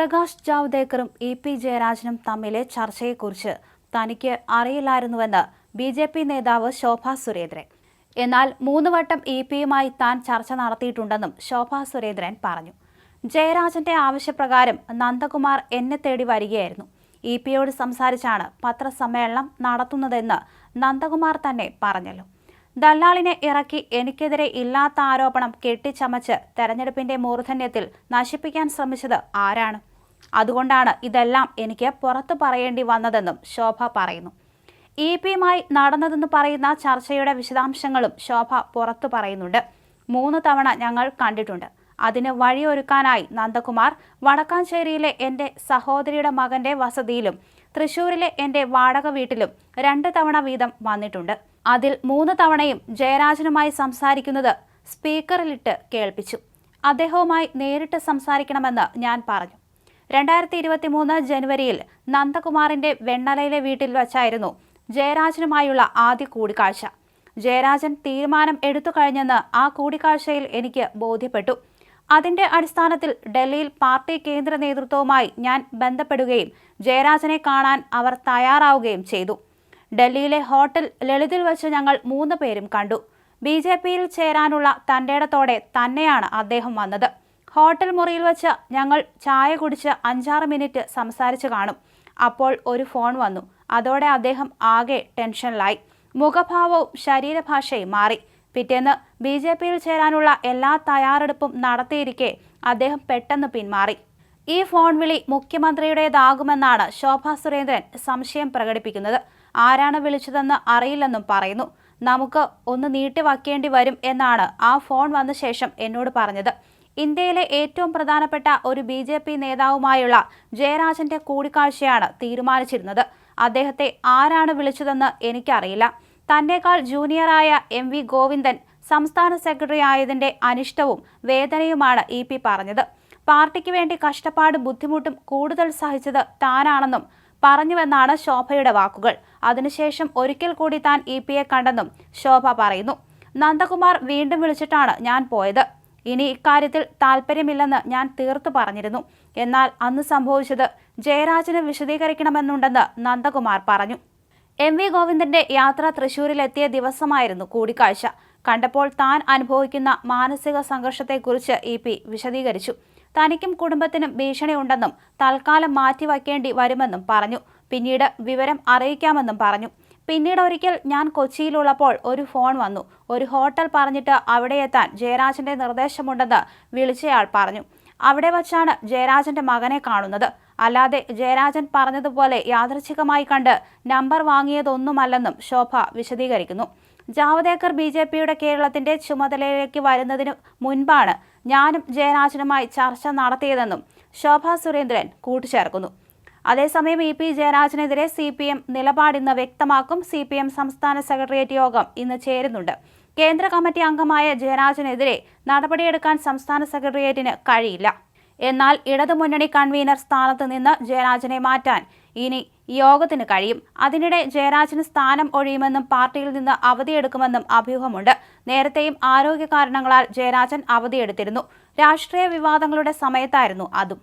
പ്രകാശ് ജാവ്ദേക്കറും E P ജയരാജനും തമ്മിലെ ചർച്ചയെക്കുറിച്ച് തനിക്ക് അറിയില്ലായിരുന്നുവെന്ന് ബി ജെ പി നേതാവ് ശോഭ സുരേന്ദ്രൻ. എന്നാൽ മൂന്ന് വട്ടം ഇ പിയുമായി താൻ ചർച്ച നടത്തിയിട്ടുണ്ടെന്നും ശോഭ സുരേന്ദ്രൻ പറഞ്ഞു. ജയരാജന്റെ ആവശ്യപ്രകാരം നന്ദകുമാർ എന്നെ തേടി വരികയായിരുന്നു. ഇ പിയോട് സംസാരിച്ചാണ് പത്രസമ്മേളനം നടത്തുന്നതെന്ന് നന്ദകുമാർ തന്നെ പറഞ്ഞല്ലോ. ദല്ലാളിനെ ഇറക്കി എനിക്കെതിരെ ഇല്ലാത്ത ആരോപണം കെട്ടിച്ചമച്ച് തെരഞ്ഞെടുപ്പിന്റെ മൂർധന്യത്തിൽ നശിപ്പിക്കാൻ ശ്രമിച്ചത് ആരാണ്? അതുകൊണ്ടാണ് ഇതെല്ലാം എനിക്ക് പുറത്തു പറയേണ്ടി വന്നതെന്നും ശോഭ പറയുന്നു. ഇ പിയുമായി നടന്നതെന്ന് പറയുന്ന ചർച്ചയുടെ വിശദാംശങ്ങളും ശോഭ പുറത്തു പറയുന്നുണ്ട്. മൂന്ന് തവണ ഞങ്ങൾ കണ്ടിട്ടുണ്ട്. അതിന് വഴിയൊരുക്കാനായി നന്ദകുമാർ വടക്കാഞ്ചേരിയിലെ എന്റെ സഹോദരിയുടെ മകന്റെ വസതിയിലും തൃശൂരിലെ എന്റെ വാടക വീട്ടിലും രണ്ട് തവണ വീതം വന്നിട്ടുണ്ട്. അതിൽ മൂന്ന് തവണയും ജയരാജനുമായി സംസാരിക്കുന്നത് സ്പീക്കറിലിട്ട് കേൾപ്പിച്ചു. അദ്ദേഹവുമായി നേരിട്ട് സംസാരിക്കണമെന്ന് ഞാൻ പറഞ്ഞു. രണ്ടായിരത്തി ഇരുപത്തി മൂന്ന് ജനുവരിയിൽ നന്ദകുമാറിന്റെ വെണ്ണലയിലെ വീട്ടിൽ വച്ചായിരുന്നു ജയരാജനുമായുള്ള ആദ്യ കൂടിക്കാഴ്ച. ജയരാജൻ തീരുമാനം എടുത്തു കഴിഞ്ഞെന്ന് ആ കൂടിക്കാഴ്ചയിൽ എനിക്ക് ബോധ്യപ്പെട്ടു. അതിന്റെ അടിസ്ഥാനത്തിൽ ഡൽഹിയിൽ പാർട്ടി കേന്ദ്ര നേതൃത്വവുമായി ഞാൻ ബന്ധപ്പെടുകയും ജയരാജനെ കാണാൻ അവർ തയ്യാറാവുകയും ചെയ്തു. ഡൽഹിയിലെ ഹോട്ടൽ ലളിതിൽ വെച്ച് ഞങ്ങൾ മൂന്ന് പേരും കണ്ടു. ബി ജെ പിയിൽ ചേരാനുള്ള തന്റെടത്തോടെ തന്നെയാണ് അദ്ദേഹം വന്നത്. ഹോട്ടൽ മുറിയിൽ വെച്ച് ഞങ്ങൾ ചായ കുടിച്ച് അഞ്ചാറ് മിനിറ്റ് സംസാരിച്ചു കാണും. അപ്പോൾ ഒരു ഫോൺ വന്നു. അതോടെ അദ്ദേഹം ആകെ ടെൻഷനിലായി. മുഖഭാവവും ശരീരഭാഷയും മാറി. പിറ്റേന്ന് ബി ജെ പിയിൽ ചേരാനുള്ള എല്ലാ തയ്യാറെടുപ്പും നടത്തിയിരിക്കെ അദ്ദേഹം പെട്ടെന്ന് പിന്മാറി. ഈ ഫോൺ വിളി മുഖ്യമന്ത്രിയുടേതാകുമെന്നാണ് ശോഭാ സുരേന്ദ്രൻ സംശയം പ്രകടിപ്പിക്കുന്നത്. ആരാണ് വിളിച്ചതെന്ന് അറിയില്ലെന്നും പറയുന്നു. നമുക്ക് ഒന്ന് നീട്ടി വയ്ക്കേണ്ടി വരും എന്നാണ് ആ ഫോൺ വന്ന ശേഷം എന്നോട് പറഞ്ഞത്. ഇന്ത്യയിലെ ഏറ്റവും പ്രധാനപ്പെട്ട ഒരു ബി ജെ പി നേതാവുമായുള്ള ജയരാജന്റെ കൂടിക്കാഴ്ചയാണ് തീരുമാനിച്ചിരുന്നത്. അദ്ദേഹത്തെ ആരാണ് വിളിച്ചതെന്ന് എനിക്കറിയില്ല. തന്നെക്കാൾ ജൂനിയറായ എം വി ഗോവിന്ദൻ സംസ്ഥാന സെക്രട്ടറി ആയതിന്റെ അനിഷ്ടവും വേദനയുമാണ് ഇ പി പറഞ്ഞത്. പാർട്ടിക്ക് വേണ്ടി കഷ്ടപ്പാടും ബുദ്ധിമുട്ടും കൂടുതൽ സഹിച്ചത് താനാണെന്നും പറഞ്ഞുവെന്നാണ് ശോഭയുടെ വാക്കുകൾ. അതിനുശേഷം ഒരിക്കൽ കൂടി താൻ ഇ പിയെ കണ്ടെന്നും ശോഭ പറയുന്നു. നന്ദകുമാർ വീണ്ടും വിളിച്ചിട്ടാണ് ഞാൻ പോയത്. ഇനി ഇക്കാര്യത്തിൽ താല്പര്യമില്ലെന്ന് ഞാൻ തീർത്തു പറഞ്ഞിരുന്നു. എന്നാൽ അന്ന് സംഭവിച്ചത് ജയരാജന് വിശദീകരിക്കണമെന്നുണ്ടെന്ന് നന്ദകുമാർ പറഞ്ഞു. എം വി ഗോവിന്ദന്റെ യാത്ര തൃശൂരിലെത്തിയ ദിവസമായിരുന്നു കൂടിക്കാഴ്ച. കണ്ടപ്പോൾ താൻ അനുഭവിക്കുന്ന മാനസിക സംഘർഷത്തെക്കുറിച്ച് ഇ പി വിശദീകരിച്ചു. തനിക്കും കുടുംബത്തിനും ഭീഷണിയുണ്ടെന്നും തൽക്കാലം മാറ്റിവയ്ക്കേണ്ടി വരുമെന്നും പറഞ്ഞു. പിന്നീട് വിവരം അറിയിക്കാമെന്നും പറഞ്ഞു. പിന്നീട് ഒരിക്കൽ ഞാൻ കൊച്ചിയിലുള്ളപ്പോൾ ഒരു ഫോൺ വന്നു. ഒരു ഹോട്ടൽ പറഞ്ഞിട്ട് അവിടെ എത്താൻ ജയരാജന്റെ നിർദ്ദേശമുണ്ടെന്ന് വിളിച്ചയാൾ പറഞ്ഞു. അവിടെ വച്ചാണ് ജയരാജന്റെ മകനെ കാണുന്നത്. അല്ലാതെ ജയരാജൻ പറഞ്ഞതുപോലെ യാദൃച്ഛികമായി കണ്ട് നമ്പർ വാങ്ങിയതൊന്നുമല്ലെന്നും ശോഭ വിശദീകരിക്കുന്നു. ജാവദേക്കർ ബി ജെ പിയുടെ കേരളത്തിന്റെ ചുമതലയിലേക്ക് വരുന്നതിന് മുൻപാണ് ഞാനും ജയരാജനുമായി ചർച്ച നടത്തിയതെന്നും ശോഭ സുരേന്ദ്രൻ കൂട്ടിച്ചേർക്കുന്നു. അതേസമയം ഇ പി ജയരാജനെതിരെ സി പി എം നിലപാടിന്ന് വ്യക്തമാക്കും. സി പി എം സംസ്ഥാന സെക്രട്ടേറിയറ്റ് യോഗം ഇന്ന് ചേരുന്നുണ്ട്. കേന്ദ്ര കമ്മിറ്റി അംഗമായ ജയരാജനെതിരെ നടപടിയെടുക്കാൻ സംസ്ഥാന സെക്രട്ടേറിയറ്റിന് കഴിയില്ല. എന്നാൽ ഇടതുമുന്നണി കൺവീനർ സ്ഥാനത്ത് നിന്ന് ജയരാജനെ മാറ്റാൻ ഇനി യോഗത്തിന് കഴിയും. അതിനിടെ ജയരാജന് സ്ഥാനം ഒഴിയുമെന്നും പാർട്ടിയിൽ നിന്ന് അവധിയെടുക്കുമെന്നും അഭ്യൂഹമുണ്ട്. നേരത്തെയും ആരോഗ്യ കാരണങ്ങളാൽ ജയരാജൻ അവധിയെടുത്തിരുന്നു. രാഷ്ട്രീയ വിവാദങ്ങളുടെ സമയത്തായിരുന്നു അതും.